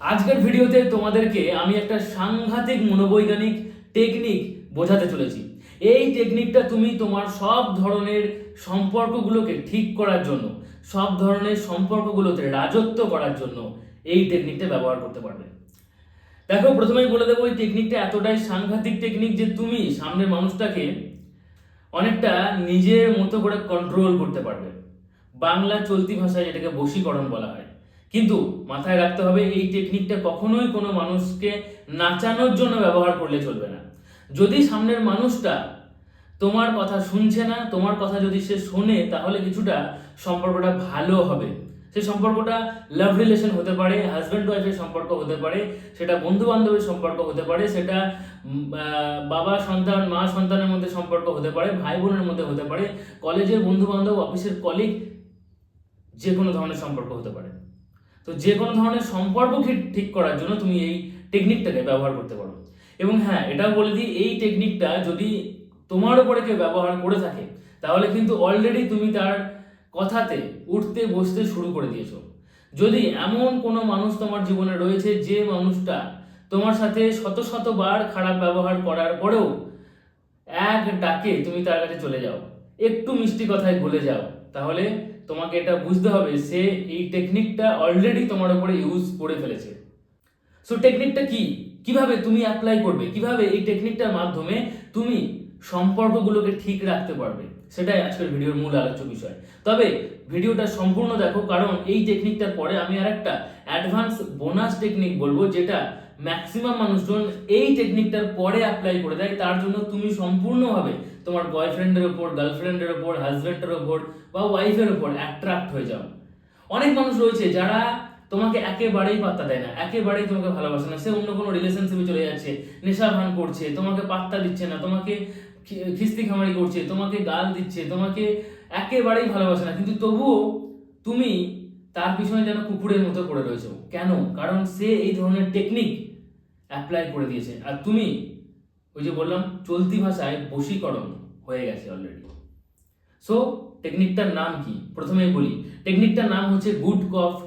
আজকের ভিডিওতে তোমাদেরকে আমি একটা সাংঘাতিক মনোবৈজ্ঞানিক টেকনিক বোঝাতে চলেছি। এই টেকনিকটা তুমি তোমার সব ধরনের সম্পর্কগুলোকে ঠিক করার জন্য, সব ধরনের সম্পর্কগুলোতে রাজত্ব করার জন্য এই টেকনিকটা ব্যবহার করতে পারবে। দেখো, প্রথমেই বলে দেবো, এই টেকনিকটা এতটাই সাংঘাতিক টেকনিক যে তুমি সামনের মানুষটাকে অনেকটা নিজের মতো করে কন্ট্রোল করতে পারবে। বাংলা চলতি ভাষায় এটাকে বশীকরণ বলা হয়। কিন্তু মাথায় রাখতে হবে এই টেকনিকটা কখনোই কোনো মানুষকে নাচানোর জন্য ব্যবহার করলে চলবে না। যদি সামনের মানুষটা তোমার কথা শুনছে না, তোমার কথা যদি সে শোনে, তাহলে কিছুটা সম্পর্কটা ভালো হবে। সে সম্পর্কটা লাভ রিলেশন হতে পারে হাজব্যান্ড ওয়াইফের সম্পর্ক হতে পারে, সেটা বন্ধু বান্ধবের সম্পর্ক হতে পারে, সেটা বাবা, সন্তান, মা, সন্তানের মধ্যে সম্পর্ক হতে পারে, ভাই বোনের মধ্যে হতে পারে কলেজের বন্ধু বান্ধব অফিসের কলিগ যে কোনো ধরনের সম্পর্ক হতে পারে। তো যে কোনো ধরনের সম্পর্ক ঠিক- করার জন্য তুমি এই টেকনিকটাকে ব্যবহার করতে পারো। এবং হ্যাঁ এটাও বলে দিই, এই টেকনিকটা যদি তোমার উপরে কেউ ব্যবহার করে থাকে, তাহলে কিন্তু অলরেডি তুমি তার কথাতে উঠতে, বসতে শুরু করে দিয়েছ। যদি এমন কোনো মানুষ তোমার জীবনে রয়েছে, যে মানুষটা তোমার সাথে শত শতবার খারাপ ব্যবহার করার পরেও এক ডাকে তুমি তার কাছে চলে যাও, একটু মিষ্টি কথায় গলে যাও, তাহলে তোমাকে এটা বুঝতে হবে, সে এই টেকনিকটা অলরেডি তোমার উপরে ইউজ করে ফেলেছে। সো টেকনিকটা কি? কীভাবে তুমি অ্যাপ্লাই করবে? কীভাবে এই টেকনিকটার মাধ্যমে তুমি সম্পর্কগুলোকে ঠিক রাখতে পারবে? সেটাই আজকের ভিডিওর মূল আলোচ্য বিষয়। তবে ভিডিওটা সম্পূর্ণ দেখো, কারণ এই টেকনিকটার পরে আমি আর একটা অ্যাডভান্স বোনাস টেকনিক বলব, যেটা ম্যাক্সিমাম মানুষজন এই টেকনিকটার পরে অ্যাপ্লাই করে দেয়। তার জন্য তুমি সম্পূর্ণভাবে তোমার বয়ফ্রেন্ডের ওপর গার্লফ্রেন্ডের ওপর হাজব্যান্ডের ওপর বা ওয়াইফের ওপর অ্যাট্রাক্ট হয়ে যাও। অনেক মানুষ রয়েছে যারা তোমাকে একেবারেই পাত্তা দেয় না, একেবারেই তোমাকে ভালোবাসে না। সে অন্য কোনো রিলেশনশিপে চলে যাচ্ছে, নেশা ভান করছে, তোমাকে পাত্তা দিচ্ছে না, তোমাকে খিস্তি খামারি করছে, তোমাকে গাল দিচ্ছে, তোমাকে একেবারেই ভালোবাসে না। কিন্তু তবুও তুমি তার পিছনে যেন কুকুরের মতো পড়ে রয়েছো। কেন? কারণ সে এই ধরনের টেকনিক অ্যাপ্লাই করে দিয়েছে। আর তুমি ওই যে বললাম, চলতি ভাষায় বশীকরণ হয়ে গেছে অলরেডি সো টেকনিকটার নাম কি? প্রথমেই বলি টেকনিকটার নাম হচ্ছে good cop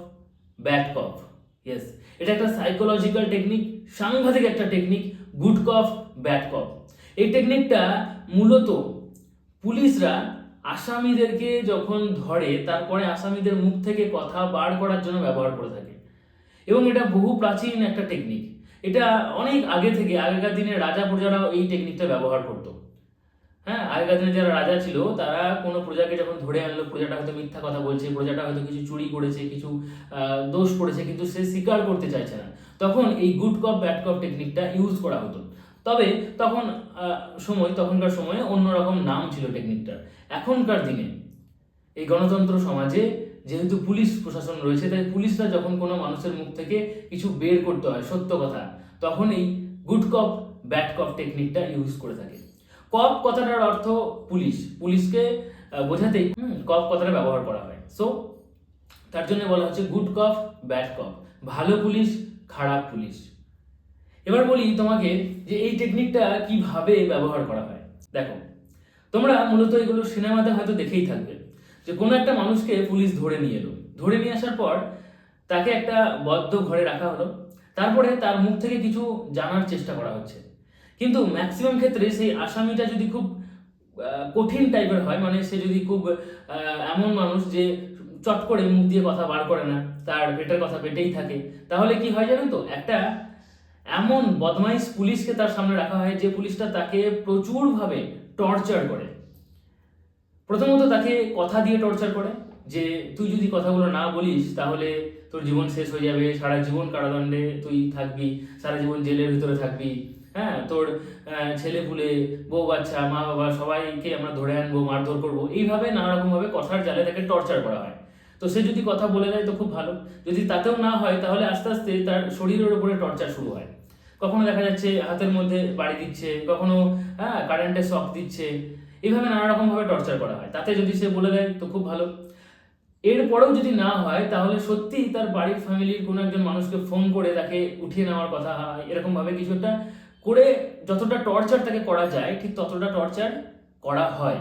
bad cop yes এটা একটা সাইকোলজিক্যাল টেকনিক সাংঘাতিক একটা technique good cop bad cop এই টেকনিকটা মূলত পুলিশরা আসামিদেরকে যখন ধরে, তারপরে আসামিদের মুখ থেকে কথা বার করার জন্য ব্যবহার করে থাকে। এবং এটা বহু প্রাচীন একটা টেকনিক এটা অনেক আগে থেকে, আগেকার দিনে রাজা প্রজারাও এই টেকনিকটা ব্যবহার করতো। হ্যাঁ আগেকার দিনে যারা রাজা ছিল, তারা কোনো প্রজাকে যখন ধরে আনলো, প্রজাটা হয়তো মিথ্যা কথা বলছে, প্রজাটা হয়তো কিছু চুরি করেছে, কিছু দোষ করেছে, কিন্তু সে স্বীকার করতে চাইছে না। তখন এই গুড কপ ব্যাড কপ টেকনিকটা ইউজ করা হতো। তবে তখন সময়, তখনকার সময়ে অন্যরকম নাম ছিল টেকনিকটার এখনকার দিনে এই গণতন্ত্র সমাজে যেহেতু পুলিশ প্রশাসন রয়েছে, তাই পুলিশরা যখন কোনো মানুষের মুখ থেকে কিছু বের করতে হয়, সত্য কথা তখন এই গুড কপ ব্যাড কপ টেকনিকটা ইউজ করে থাকে। কপ কথাটার অর্থ পুলিশ। পুলিশকে বোঝাতে কপ কথাটা ব্যবহার করা হয়। সো তার জন্য বলা হচ্ছে গুড কপ ব্যাড কপ ভালো পুলিশ, খারাপ পুলিশ। এবার বলি তোমাকে যে এই টেকনিকটা কীভাবে ব্যবহার করা হয়। দেখো, তোমরা মূলত এগুলো সিনেমাতে হয়তো দেখেই থাকবে। যে কোনো একটা মানুষকে পুলিশ ধরে নিয়ে এলো। ধরে নিয়ে আসার পর তাকে একটা বদ্ধ ঘরে রাখা হলো। তারপরে তার মুখ থেকে কিছু জানার চেষ্টা করা হচ্ছে। কিন্তু ম্যাক্সিমাম ক্ষেত্রে সেই আসামিটা যদি খুব কঠিন টাইপের হয় মানে সে যদি খুব এমন মানুষ যে চট করে মুখ দিয়ে কথা বার করে না, তার পেটের কথা পেটেই থাকে, তাহলে কি হয় জানেন তো? একটা এমন বদমাইশ পুলিশকে তার সামনে রাখা হয় যে পুলিশটা তাকে প্রচুরভাবে টর্চার করে। প্রথমত তাকে কথা দিয়ে টর্চার করে, যে তুই যদি কথাগুলো না বলিস তাহলে তোর জীবন শেষ হয়ে যাবে, সারা জীবন কারাদণ্ডে তুই থাকবি, সারা জীবন জেলের ভিতরে থাকবি। হ্যাঁ তোর ছেলে পুলে, বউ বাচ্চা, মা বাবা সবাইকে আমরা ধরে আনব, মারধর করব। এইভাবে নানা রকমভাবে কথার জালে তাকে টর্চার করা হয়। তো সে যদি কথা বলে দেয় তো খুব ভালো। যদি তাতেও না হয় তাহলে আস্তে আস্তে তার শরীরের উপরে টর্চার শুরু হয়। কখনো দেখা যাচ্ছে হাতের মধ্যে বাড়ি দিচ্ছে, কখনো হ্যাঁ কারেন্টের শক দিচ্ছে। এইভাবে নানা রকমভাবে টর্চার করা হয়। তাতে যদি সে বলে দেয়, তো খুব ভালো। এরপরেও যদি না হয়, তাহলে সত্যি তার বাড়ির ফ্যামিলির কোনো একজন মানুষকে ফোন করে তাকে উঠিয়ে নেওয়ার কথা হয়, এরকম ভাবে কিছু একটা করে যতটা টর্চার তাকে করা যায়, ঠিক ততটা টর্চার করা হয়।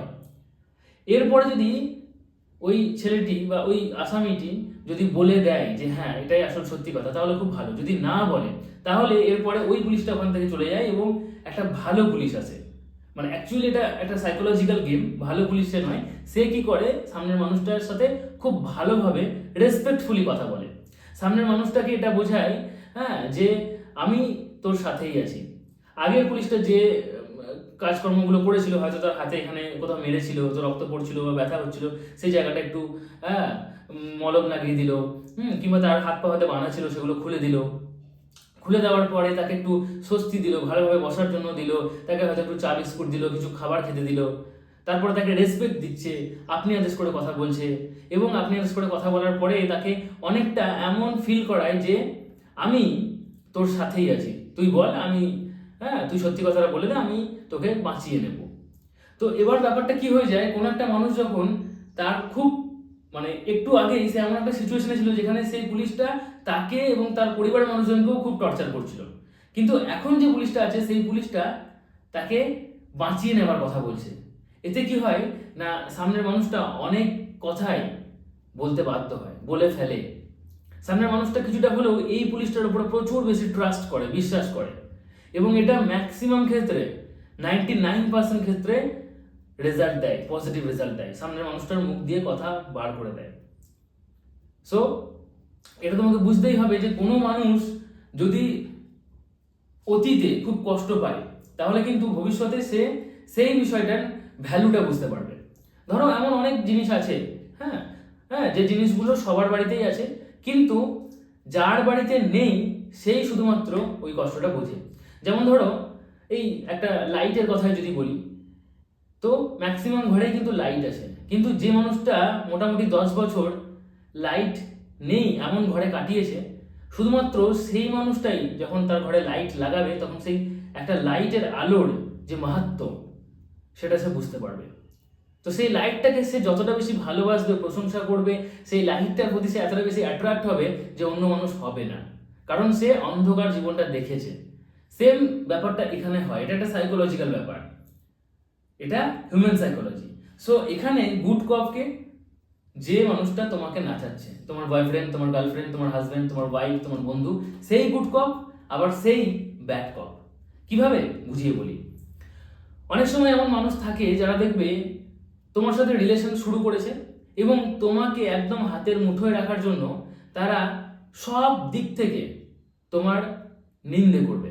এরপরে যদি ওই ছেলেটি বা ওই আসামিটি যদি বলে দেয় যে হ্যাঁ এটাই আসল সত্যি কথা, তাহলে খুব ভালো। যদি না বলে, তাহলে এরপরে ওই পুলিশটা ওখান থেকে চলে যায় এবং একটা ভালো পুলিশ আসে। মানে অ্যাকচুয়ালি এটা একটা সাইকোলজিক্যাল গেম ভালো পুলিশ সে নয়। সে কি করে? সামনের মানুষটার সাথে খুব ভালোভাবে রেসপেক্টফুলি কথা বলে। সামনের মানুষটাকে এটা বোঝায় হ্যাঁ যে আমি তোর সাথেই আছি। আগের পুলিশটা যে কাজকর্মগুলো করেছিল, হয়তো তার হাতে এখানে কোথাও মেরেছিল তো রক্ত পড়ছিল বা ব্যথা হচ্ছিল, সেই জায়গাটা একটু হ্যাঁ মলম লাগিয়ে দিল, হুম, কিংবা তার হাত পা হয়তো বানা ছিল, সেগুলো খুলে দিল। খুলে দেওয়ার পরে তাকে একটু স্বস্তি দিল, ভালোভাবে বসার জন্য দিল, তাকে হয়তো একটু চা, বিস্কুট দিল, কিছু খাবার খেতে দিল। তারপরে তাকে রেসপেক্ট দিচ্ছে, আপনি আদেশ করে কথা বলছে। এবং আপনি আদেশ করে কথা বলার পরে তাকে অনেকটা এমন ফিল করায় যে, আমি তোর সাথেই আছি। তুই বল, আমি হ্যাঁ তুই সত্যি কথাটা বলে দে, আমি তোকে বাঁচিয়ে নেব। তো এবার ব্যাপারটা কি হয়ে যায়? কোনো একটা মানুষ যখন তার খুব মানে একটু আগেই সে এমন একটা সিচুয়েশনে ছিল যেখানে সেই পুলিশটা তাকে এবং তার পরিবারের মানুষজনকেও খুব টর্চার করছিল। কিন্তু এখন যে পুলিশটা আছে, সেই পুলিশটা তাকে বাঁচিয়ে নেবার কথা বলছে। এতে কি হয় না, সামনের মানুষটা অনেক কথাই বলতে বাধ্য হয়, বলে ফেলে। সামনের মানুষটা কিছুটা হলেও এই পুলিশটার উপরে প্রচুর বেশি ট্রাস্ট করে, বিশ্বাস করে। এবং এটা ম্যাক্সিমাম ক্ষেত্রে নাইনটি নাইন পার্সেন্ট ক্ষেত্রে রেজাল্ট দেয় পজিটিভ রেজাল্ট দেয়। সামনের মানুষটার মুখ দিয়ে কথা বার করে দেয়। সো এটা তোমাকে বুঝতেই হবে যে কোনো মানুষ যদি অতীতে খুব কষ্ট পায়, তাহলে কিন্তু ভবিষ্যতে সে সেই বিষয়টার ভ্যালুটা বুঝতে পারবে। ধরো এমন অনেক জিনিস আছে হ্যাঁ? হ্যাঁ যে জিনিসগুলো সবার বাড়িতেই আছে, কিন্তু যার বাড়িতে নেই, সেই শুধুমাত্র ওই কষ্টটা বোঝে। যেমন ধরো, এই একটা লাইটের কথাই যদি বলি তো ম্যাক্সিমাম ঘরেই কিন্তু লাইট আছে। কিন্তু যে মানুষটা মোটামুটি দশ বছর লাইট নেই, এমন ঘরে কাটিয়েছে, শুধুমাত্র সেই মানুষটাই যখন তার ঘরে লাইট লাগাবে, তখন সেই একটা লাইটের আলোর যে মাহাত্ম, সেটা সে বুঝতে পারবে। তো সেই লাইটটাকে সে যতটা বেশি ভালোবাসবে, প্রশংসা করবে, সেই লাইটটার প্রতি সে এতটা বেশি অ্যাট্রাক্ট হবে যে অন্য মানুষ হবে না। কারণ সে অন্ধকার জীবনটা দেখেছে। সেম ব্যাপারটা এখানে হয়। এটা একটা সাইকোলজিক্যাল ব্যাপার। এটা হিউম্যান সাইকোলজি সো এখানে গুড কপকে যে মানুষটা তোমাকে নাচাচ্ছে, তোমার বয়ফ্রেন্ড তোমার গার্লফ্রেন্ড তোমার হাজব্যান্ড তোমার ওয়াইফ তোমার বন্ধু, সেই গুড কপ আবার সেই ব্যাড কপ কীভাবে? বুঝিয়ে বলি। অনেক সময় এমন মানুষ থাকে যারা দেখবে তোমার সাথে রিলেশন শুরু করেছে এবং তোমাকে একদম হাতের মুঠোয় রাখার জন্য তারা সব দিক থেকে তোমার নিন্দে করবে।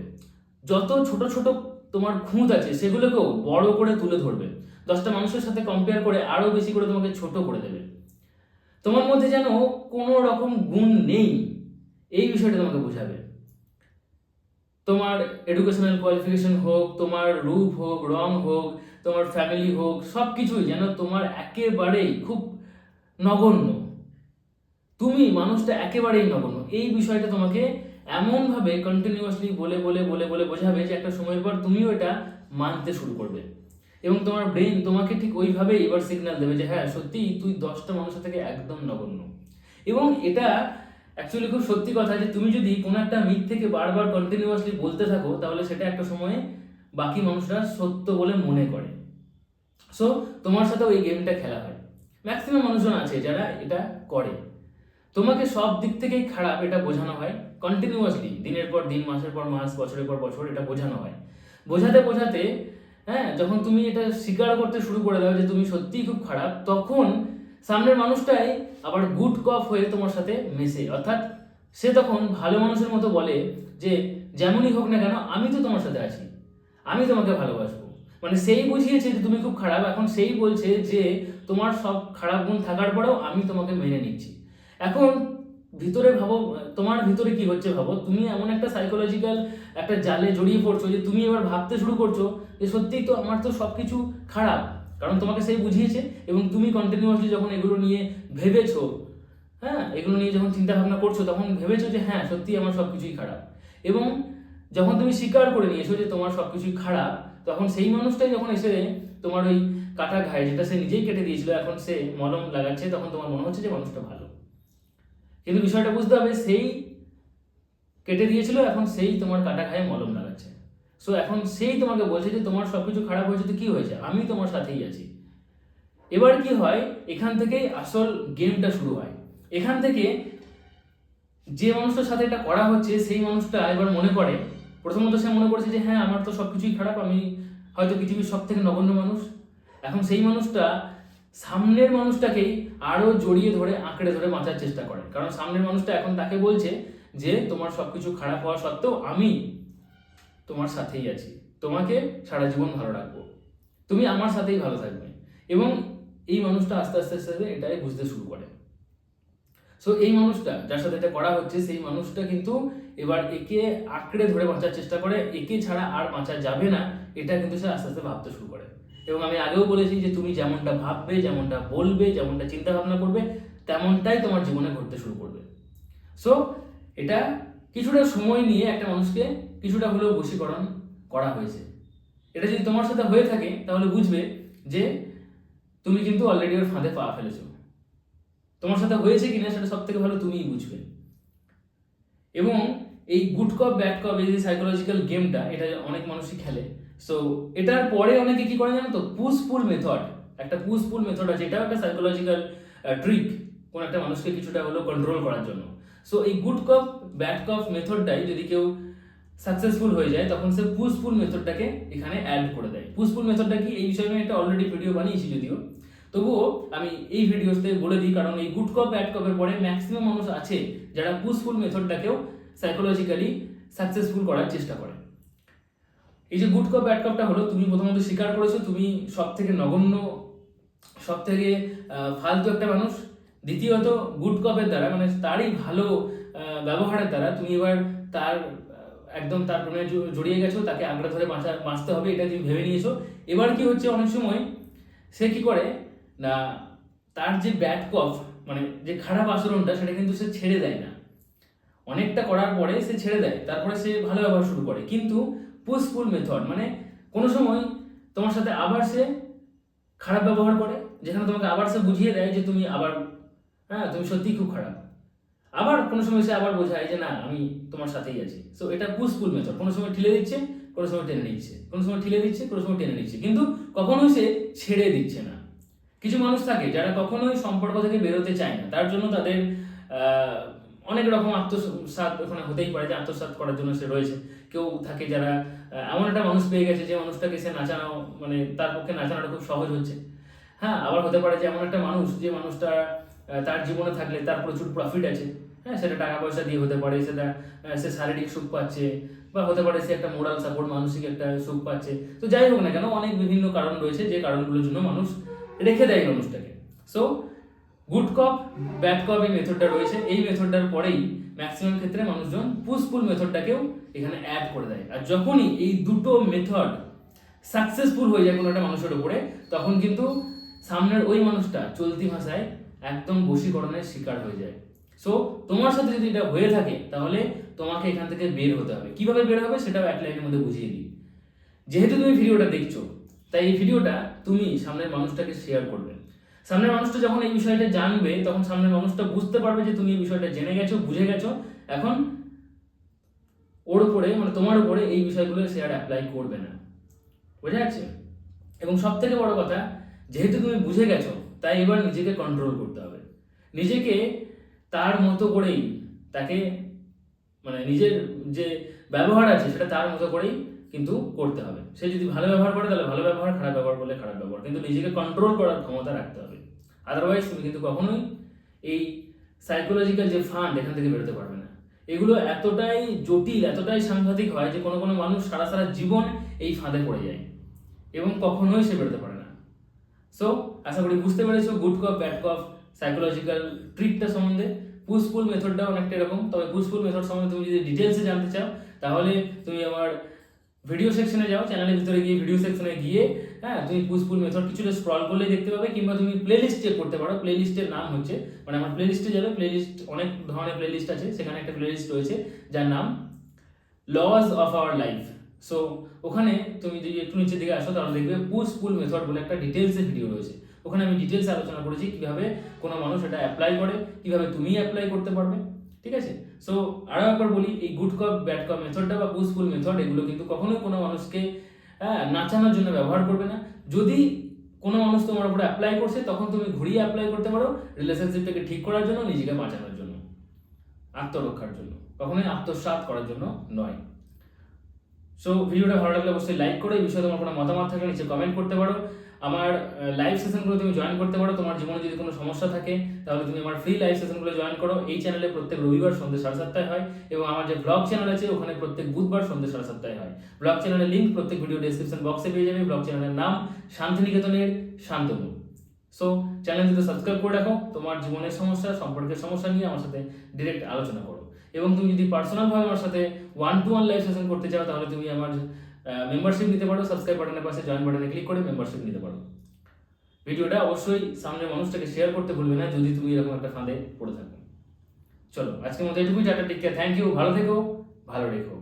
যত ছোট ছোট তোমার খুঁত আছে, সেগুলোকেও বড় করে তুলে ধরবে। দশটা মানুষের সাথে কম্পেয়ার করে আরও বেশি করে তোমাকে ছোট করে দেবে। তোমার মধ্যে যেন কোনো রকম গুণ নেই, এই বিষয়টা তোমাকে বোঝাবে। তোমার এডুকেশনাল কোয়ালিফিকেশন হোক, তোমার রূপ হোক, রং হোক, তোমার ফ্যামিলি হোক সব কিছুই যেন তোমার একেবারেই খুব নগণ্য। তুমি মানুষটা একেবারেই নগণ্য। এই বিষয়টা তোমাকে এমনভাবে কন্টিনিউয়াসলি বলে বলে বলে বলে বোঝাবে যে একটা সময়ের পর তুমিও এটা মানতে শুরু করবে। এবং তোমার ব্রেন তোমাকে ঠিক ওইভাবেই এবার সিগন্যাল দেবে যে হ্যাঁ সত্যি তুই দশটা মানুষের থেকে একদম নগণ্য। এবং এটা অ্যাকচুয়ালি খুব সত্যি কথা যে তুমি যদি কোনো একটা মিথ থেকে বারবার কন্টিনিউয়াসলি বলতে থাকো, তাহলে সেটা একটা সময়ে বাকি মানুষরা সত্য বলে মনে করে। সো তোমার সাথেও এই গেমটা খেলা হয়। ম্যাক্সিমাম মানুষজন আছে যারা এটা করে। তোমাকে সব দিক থেকেই খারাপ এটা বোঝানো হয়। কন্টিনিউয়াসলি দিনের পর দিন, মাসের পর মাস, বছরের পর বছর এটা বোঝানো হয়। বোঝাতে বোঝাতে হ্যাঁ যখন তুমি এটা স্বীকার করতে শুরু করে দাও যে তুমি সত্যিই খুব খারাপ, তখন সামনের মানুষটাই আবার গুড কফ হয়ে তোমার সাথে মেশে। অর্থাৎ সে তখন ভালো মানুষের মতো বলে যে, যেমনই হোক না কেন, আমি তো তোমার সাথে আছি। আমি তোমাকে ভালোবাসবো। মানে সেই বুঝিয়েছে যে তুমি খুব খারাপ, এখন সেই বলছে যে তোমার সব খারাপ গুণ থাকার পরেও আমি তোমাকে মেনে নিচ্ছি। এখন ভিতরে ভাবো, তোমার ভিতরে কি হচ্ছে ভাবো? তুমি এমন একটা সাইকোলজিক্যাল একটা জালে জড়িয়ে পড়ছো যে তুমি এবার ভাবতে শুরু করছ যে সত্যিই তো আমার তো সব কিছু খারাপ। কারণ তোমাকে সেই বুঝিয়েছে এবং তুমি কন্টিনিউয়াসলি যখন এগুলো নিয়ে ভেবেছো হ্যাঁ এগুলো নিয়ে যখন চিন্তা ভাবনা করছ, তখন ভেবেছো যে হ্যাঁ সত্যি আমার সব কিছুই খারাপ। এবং যখন তুমি স্বীকার করে নিয়েছো যে তোমার সব কিছুই খারাপ, তখন সেই মানুষটাই যখন এসে তোমার ওই কাটা ঘায়ে যেটা সে নিজেই কেটে দিয়েছিল, এখন সে মলম লাগাচ্ছে, তখন তোমার মনে হচ্ছে যে মানুষটা ভালো। কিন্তু বিষয়টা বুঝতে হবে, সেই কেটে দিয়েছিল, এখন সেই তোমার কাটা খায়ে মলম লাগাচ্ছে। সো এখন সেই তোমাকে বলছে যে তোমার সব কিছু খারাপ হয়েছে, তো কি হয়েছে? আমি তোমার সাথেই আছি। এবার কি হয়? এখান থেকেই আসল গেমটা শুরু হয়। এখান থেকে যে মানুষটার সাথে এটা করা হচ্ছে, সেই মানুষটা এবার মনে করে। প্রথমত সে মনে করছে যে হ্যাঁ আমার তো সব কিছুই খারাপ, আমি হয়তো পৃথিবীর সব থেকে নগণ্য মানুষ। এখন সেই মানুষটা সামনের মানুষটাকেই আরও জড়িয়ে ধরে, আঁকড়ে ধরে বাঁচার চেষ্টা করে কারণ সামনের মানুষটা এখন তাকে বলছে যে, তোমার সবকিছু খারাপ হওয়া সত্ত্বেও আমি তোমার সাথেই আছি। তোমাকে সারা জীবন ভালো রাখব। তুমি আমার সাথেই ভালো থাকবে। এবং এই মানুষটা আস্তে আস্তে আস্তে আস্তে এটাই বুঝতে শুরু করে। সো এই মানুষটা, যার সাথে এটা করা হচ্ছে, সেই মানুষটা কিন্তু এবার একে আঁকড়ে ধরে বাঁচার চেষ্টা করে, একে ছাড়া আর বাঁচা যাবে না, এটা কিন্তু সে আস্তে আস্তে ভাবতে শুরু করে। এবং আমি আগেও বলেছি যে তুমি যেমনটা ভাববে, যেমনটা বলবে, যেমনটা চিন্তা ভাবনা করবে, তেমনটাই তোমার জীবনে ঘটতে শুরু করবে। সো এটা কিছুটা সময় নিয়ে একটা মানুষকে কিছুটা হলেও বশীকরণ করা হয়েছে। এটা যদি তোমার সাথে হয়ে থাকে, তাহলে বুঝবে যে তুমি কিন্তু অলরেডি ওর ফাঁদে পা ফেলেছো। তোমার সাথে হয়েছে কিনা সেটা সব থেকে ভালো তুমিই বুঝবে। এবং এই গুড কপ ব্যাড কপ এই যে সাইকোলজিক্যাল গেমটা এটা অনেক মানুষই খেলে। সো এটার পরে অনেকে কি করে জানো তো? পুসফুল মেথড একটা পুসফুল মেথড আছে, এটাও একটা সাইকোলজিক্যাল ট্রিক কোন একটা মানুষকে কিছুটা হলেও কন্ট্রোল করার জন্য। সো এই গুড কপ ব্যাড কপ মেথডটাই যদি কেউ সাকসেসফুল হয়ে যায়, তখন সে পুসফুল মেথডটাকে এখানে অ্যাড করে দেয়। পুসফুল মেথডটা কি? এই বিষয়ে আমি একটা অলরেডি ভিডিও বানিয়েছি যদিও। তবুও আমি এই ভিডিওতে বলে দিই, কারণ এই গুড কপ ব্যাড কপের পরে ম্যাক্সিমাম মানুষ আছে যারা পুসফুল মেথডটাকেও সাইকোলজিক্যালি সাকসেসফুল করার চেষ্টা করে। এই যে গুড কপ ব্যাড কপটা হলো, তুমি প্রথমত স্বীকার করেছ, তুমি সব থেকে নগণ্য সব থেকে ফালতু একটা মানুষ। দ্বিতীয়ত গুড কপের দ্বারা মানে তারই ভালো ব্যবহারের দ্বারা তুমি এবার তার একদম তার প্রেমে জড়িয়ে গেছো, তাকে আঁকড়ে ধরে বাঁচা, বাঁচতে হবে, এটা তুমি ভেবে নিয়েছো। এবার কি হচ্ছে অনেক সময়, সে কি করে, না, তার যে ব্যাড কপ মানে যে খারাপ আচরণটা, সেটা কিন্তু সে ছেড়ে দেয় না। অনেকটা করার পরে সে ছেড়ে দেয়, তারপরে সে ভালো ব্যবহার শুরু করে। কিন্তু পুসফুল মেথড মানে কোনো সময় তোমার সাথে আবার সে খারাপ ব্যবহার করে, যেখানে তোমাকে আবার সে বুঝিয়ে দেয় যে তুমি আবার হ্যাঁ তুমি সত্যিই খুব খারাপ। আবার কোনো সময় সে আবার বোঝায় যে না, আমি তোমার সাথেই আছি। সো এটা পুসফুল মেথড কোনো সময় ঠেলে দিচ্ছে, কোনো সময় টেনে নিচ্ছে। কোনো সময় ঠেলে দিচ্ছে, কোনো সময় টেনে নিচ্ছে। কিন্তু কখনোই সে ছেড়ে দিচ্ছে না। কিছু মানুষ থাকে যারা কখনোই সম্পর্ক থেকে বেরোতে চায় না। তার জন্য তাদের অনেক রকম আত্মসাত ওখানে হতেই পারে যে আত্মসাত করার জন্য সে রয়েছে। কেউ থাকে যারা এমন একটা মানুষ পেয়ে গেছে যে মানুষটাকে সে নাচানো মানে তার পক্ষে নাচানোটা খুব সহজ হচ্ছে। হ্যাঁ আবার হতে পারে যে এমন একটা মানুষ যে মানুষটা তার জীবনে থাকলে তার প্রচুর প্রফিট আছে। হ্যাঁ সেটা টাকা পয়সা দিয়ে হতে পারে, সেটা সে শারীরিক সুখ পাচ্ছে, বা হতে পারে সে একটা মোরাল সাপোর্ট মানসিক একটা সুখ পাচ্ছে। তো যাই হোক না কেন, অনেক বিভিন্ন কারণ রয়েছে যে কারণগুলোর জন্য মানুষ রেখে দেয় মানুষটাকে। So good cop bad cop এই মেথডটা রয়েছে। এই মেথডটার পরেই ম্যাক্সিমাম ক্ষেত্রে মানুষজন পুসফুল মেথডটাকেও এখানে অ্যাড করে দেয়। আর যখনই এই দুটো মেথড সাকসেসফুল হয়ে যায় কোনো একটা মানুষের উপরে, তখন কিন্তু সামনের ওই মানুষটা চলতি ভাষায় একদম বশীকরণের শিকার হয়ে যায়। সো তোমার সাথে যদি এটা হয়ে থাকে, তাহলে তোমাকে এখান থেকে বের হতে হবে। কীভাবে বের হবে সেটাও এক লাইনের মধ্যে বুঝিয়ে দিই। যেহেতু তুমি ভিডিওটা দেখছ, তাই এই ভিডিওটা তুমি সামনের মানুষটাকে শেয়ার করবে। সামনের মানুষটা যখন এই বিষয়টা জানবে, তখন সামনের মানুষটা বুঝতে পারবে যে তুমি এই বিষয়টা জেনে গেছো, বুঝে গেছো। এখন ওর উপরে মানে তোমার উপরে এই বিষয়গুলো সে আর অ্যাপ্লাই করবে না। বোঝা যাচ্ছে? এবং সব থেকে বড় কথা, যেহেতু তুমি বুঝে গেছো, তাই এবার নিজেকে কন্ট্রোল করতে হবে। নিজেকে তার মতো করেই তাকে মানে নিজের যে ব্যবহার আছে, সেটা তার মতো করেই কিন্তু করতে হবে। সে যদি ভালো ব্যবহার করে, তাহলে ভালো ব্যবহার, খারাপ ব্যবহার করলে খারাপ ব্যবহার। কিন্তু নিজেকে কন্ট্রোল করার ক্ষমতা রাখতে হবে। আদারওয়াইজ তুমি কিন্তু কখনোই এই সাইকোলজিক্যাল যে ফান্ড এখান থেকে বেরোতে পারবে না। এগুলো এতটাই জটিল, এতটাই সাংঘাতিক হয় যে কোনো কোনো মানুষ সারা সারা জীবন এই ফাঁদে পড়ে যায়। এবং কখনোই সে বেরোতে পারে না। সো আশা করি বুঝতে পেরেছ good cop bad cop psychological ট্রিকটা সম্বন্ধে। পুসফুল মেথডটা অনেকটা এরকম। তবে পুসফুল মেথড সম্বন্ধে তুমি যদি ডিটেলসে জানতে চাও, তাহলে তুমি আমার ভিডিও সেকশনে যাও চ্যানেলের ভিতরে গিয়ে ভিডিও সেকশনে গিয়ে হ্যাঁ তুমি পুসফুল মেথড কিছুটা স্ক্রল করলে দেখতে পাবে, কিংবা তুমি প্লেলিস্ট চেক করতে পারো। প্লেলিস্টের নাম হচ্ছে মানে আমার প্লেলিস্টে যাবে প্লেলিস্ট অনেক ধরনের প্লেলিস্ট আছে, সেখানে একটা প্লেলিস্ট রয়েছে, যার নাম laws of our life so ওখানে তুমি যদি একটু নিচের দিকে আসো, তাহলে দেখবে পুশ পুল মেথড বলে একটা ডিটেলসের ভিডিও রয়েছে। ওখানে আমি ডিটেলস আলোচনা করেছি, কীভাবে কোনো মানুষ এটা অ্যাপ্লাই করে, কীভাবে তুমি অ্যাপ্লাই করতে পারবে, ঠিক আছে? সো আরও একবার বলি এই গুড কপ ব্যাড কপ মেথডটা বা পুশফুল মেথড এগুলো কিন্তু কখনোই কোনো মানুষকে হ্যাঁ, নাচানোর জন্য ব্যবহার করবে না। যদি কোনো মানুষ তোমার উপরে অ্যাপ্লাই করছে তখন তুমি ঘুরিয়ে অ্যাপ্লাই করতে পারো রিলেশনশিপটাকে ঠিক করার জন্য নিজেকে বাঁচানোর জন্য আত্মরক্ষার জন্য কখনোই আত্মসাৎ করার জন্য নয়। সো ভিডিওটা ভালো লাগলে অবশ্যই লাইক করো এই বিষয়ে তোমার কোনো মতামত থাকলে নিচে কমেন্ট করতে পারো। আমার লাইভ সেশনগুলো তুমি জয়েন করতে পারো। তোমার জীবনে যদি কোনো সমস্যা থাকে, তাহলে তুমি আমার ফ্রি লাইভ সেশনগুলো জয়েন করো। এই চ্যানেলে প্রত্যেক রবিবার সন্ধ্যে সাড়ে সাতটায় হয় এবং আমার যে ব্লগ চ্যানেল আছে, ওখানে প্রত্যেক বুধবার সন্ধ্যে সাড়ে সাতটায় হয়। ব্লগ চ্যানেলের লিঙ্ক প্রত্যেক ভিডিও ডেসক্রিপশন বক্সে পেয়ে যাবে। ব্লগ চ্যানেলের নাম শান্তিনিকেতনের শান্তনু। সো চ্যানেল যদি সাবস্ক্রাইব করে রাখো। তোমার জীবনের সমস্যা, সম্পর্কের সমস্যা নিয়ে আমার সাথে ডিরেক্ট আলোচনা করো। এবং তুমি যদি পার্সোনালভাবে আমার সাথে one to one live session করতে চাও, তাহলে তুমি আমার মেম্বারশিপ নিতে পারো সাবস্ক্রাইব বাটনের পাশে জয়েন বাটনে ক্লিক করে মেম্বারশিপ নিতে পারো। ভিডিওটা অবশ্যই সামনের মানুষটাকে শেয়ার করতে ভুলবে না, যদি তুমি এরকম একটা ফাঁদে পড়ে থাকো। চলো, আজকের মতো এটুকুই, টাটা টিকা থ্যাংক ইউ ভালো থেকো, ভালো রেখো।